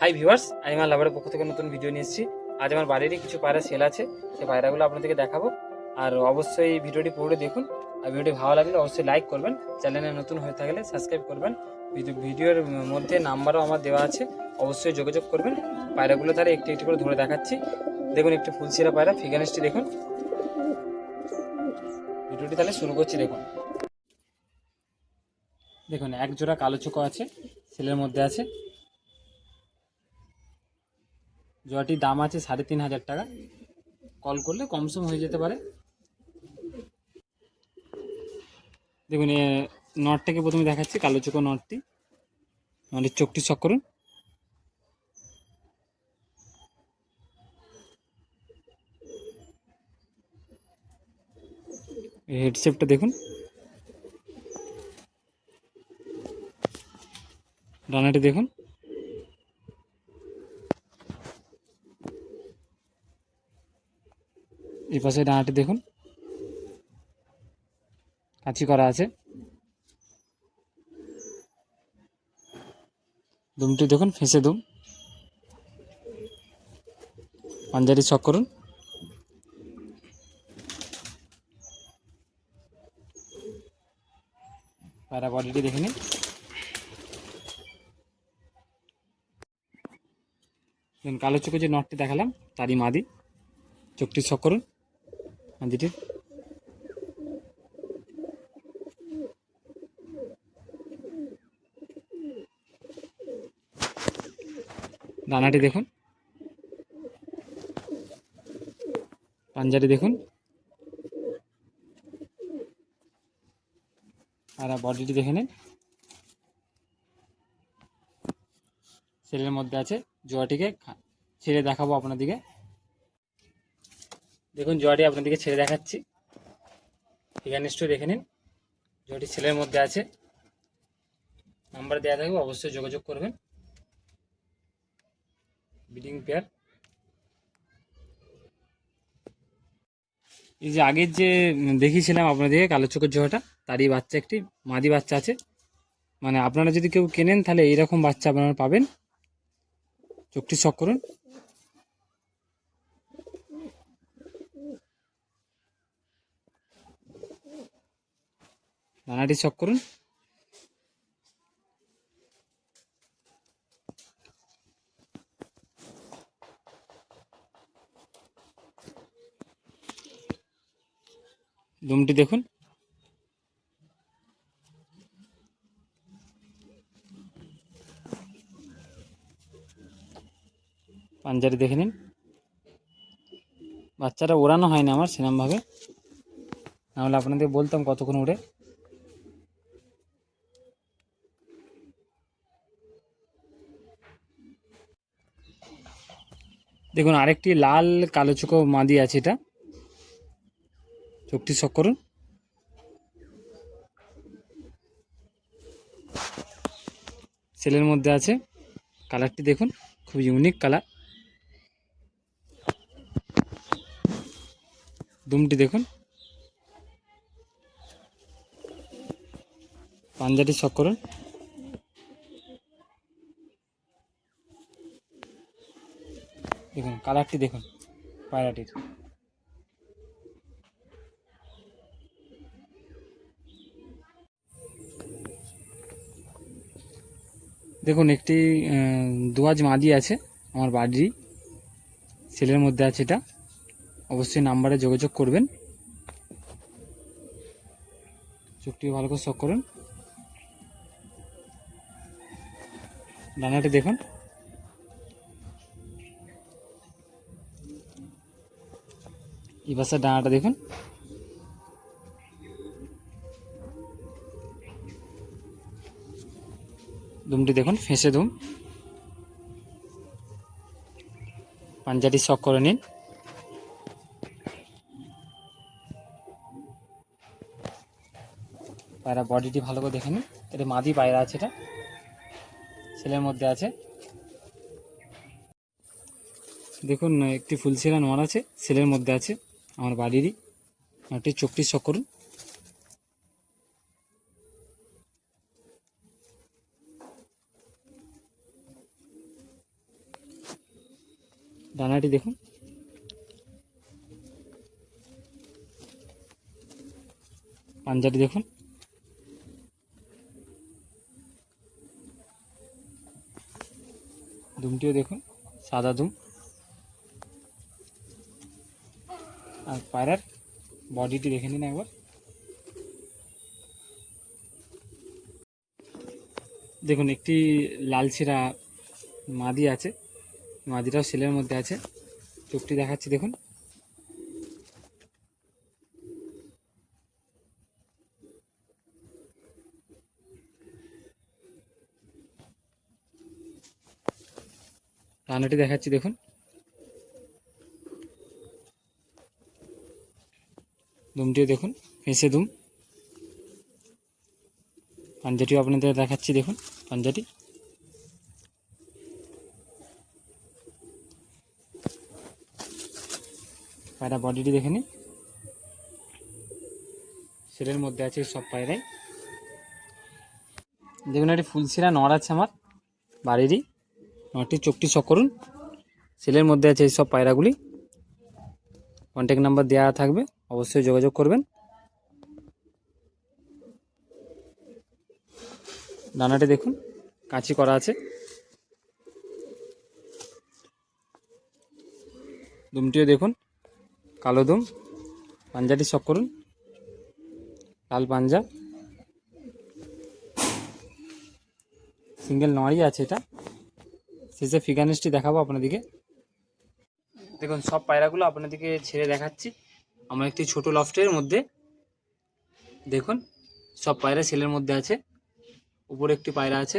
Hi viewers আমি আমার লাভারের পক্ষ থেকে নতুন ভিডিও নিয়ে এসেছি। আজ আমার বাড়িরই কিছু পায়রা সেল আছে সেই পায়রাগুলো আপনাদেরকে দেখাবো। আর অবশ্যই ভিডিওটি পুরোটা দেখুন। আর ভিডিওটি ভালো লাগলে অবশ্যই লাইক করবেন। চ্যানেলে নতুন হয়ে থাকলে সাবস্ক্রাইব করবেন। ভিডিও- ভিডিওর মধ্যে নাম্বারও আমার দেওয়া আছে। অবশ্যই যোগাযোগ করবেন। পায়রাগুলো তাহলে একটি একটি করে ধরে দেখাচ্ছি। দেখুন একটি ফুলসিরা পায়রা ফিগানেসটি দেখুন। ভিডিওটি তাহলে শুরু করছি, দেখুন। দেখুন, এক জোড়া কালো চোখো আছে সেলের মধ্যে আছে। জোড়াটির দাম আছে সাড়ে তিন হাজার টাকা। কল করলে কম সম হয়ে যেতে পারে। দেখুন নটটাকে প্রথমে দেখাচ্ছি, কালো চোখো নটটি। নটের চোখটি শক করুন। হেডসেপটা দেখুন। ডানাটি দেখুন। এই পাশে ডানাটি দেখুন। কাঁচি করা আছে। দুমটি দেখুন, ফেঁসে দুম। পাঞ্জারি শক করুন। পায়রা বডিটি দেখে নিন। কালো চোখে যে নটটি দেখালাম, তারই মাদি। চোখটি শক করুন। মাদিটির দানাটি দেখুন। পাঞ্জারি দেখুন। আর বডিটি দেখে নিন। সেলের মধ্যে আছে, জোয়াটিকে ছেড়ে দেখাবো আপনাদিকে দেখুন জোয়াটি আপনাদেরকে ছেড়ে দেখাচ্ছি। এখানে নিশ্চয়ই দেখে নিন জোয়াটি ছেলের মধ্যে আছে। নাম্বার দেওয়া থাকবে, অবশ্যই যোগাযোগ করবেন। Breeding pair. এই যে আগের যে দেখিয়েছিলাম আপনাদেরকে, কালো চোখের জোয়াটা তারই বাচ্চা একটি, মাদি বাচ্চা আছে। মানে আপনারা যদি কেউ কেনেন, তাহলে এইরকম বাচ্চা আপনারা পাবেন। চোখটি শক করুন। দানাটি শক করুন। দুমটি দেখুন। পাঞ্জারি দেখে নিন। বাচ্চাটা ওড়ানো হয় না আমার সেরমভাবে। নাহলে আপনাদের বলতাম কতক্ষণ উড়ে দেখুন, আরেকটি লাল কালো চোখো মাদি আছে এটা। চোখটি শক করুন। সেলের মধ্যে আছে। কালারটি দেখুন, খুব ইউনিক কালার। দুমটি দেখুন। পাঞ্জাটি শক করুন। দেখুন কালারটি দেখুন, পায়রাটির। দেখুন, একটি দোয়াজ মাদি আছে, আমার বাড়ি সেলের মধ্যে আছে এটা। অবশ্যই নাম্বারে যোগাযোগ করবেন। চোখটি ভালো করে শখ করুন। ডানাটি দেখুন। এই পাশের ডানাটা দেখুন। দুমটি দেখুন, ফেঁসে দুম। পাঞ্জাটি শক করে নিন। পায়রা বডিটি ভালো করে দেখে নিন। এটা মাদি পায়রা আছে এটা। ছেলের মধ্যে আছে। দেখুন, একটি ফুলসেরা নর আছে, ছেলের মধ্যে আছে। আমার বাড়িরই। একটি চোখটি শক করুন। ডানাটি দেখুন। পাঞ্জাটি দেখুন। দুমটিও দেখুন। সাদা দুম। আর পায়রার বডিটি দেখে নিন একবার। দেখুন, একটি লাল ছিঁড়া মাদি আছে। মাদিটাও সেলের মধ্যে আছে। চোখটি দেখাচ্ছি, দেখুন। রান্নাটি দেখাচ্ছি, দেখুন। দুমটিও দেখুন, ফেঁসে দুম। পাঞ্জাটিও আপনাদের দেখাচ্ছি, দেখুন, পাঞ্জাটি। পায়রা বডিটি দেখে নিন। সেটার মধ্যে আছে সব পায়রাই। দেখুন, একটি ফুলসিরা নড় আছে আমার, বাড়িরই। নটি চোখটি চক করুন। সেলের মধ্যে আছে এই সব পায়রাগুলি। কন্ট্যাক্ট নাম্বার দেওয়া থাকবে। অবশ্যই যোগাযোগ করবেন। দানাটি দেখুন, কাঁচি করা আছে। দুমটিও দেখুন, কালো দুম। পাঞ্জাটি শখ করুন, লাল পাঞ্জা। সিঙ্গেল নড়ই আছে এটা। শেষে ফিগানিসটি দেখাবো আপনাদেরকে। দেখুন, সব পায়রাগুলো আপনাদেরকে ছেড়ে দেখাচ্ছি। আমার একটি ছোট লফটের মধ্যে, দেখুন, সব পায়রা সেলের মধ্যে আছে, উপরে একটি পায়রা আছে।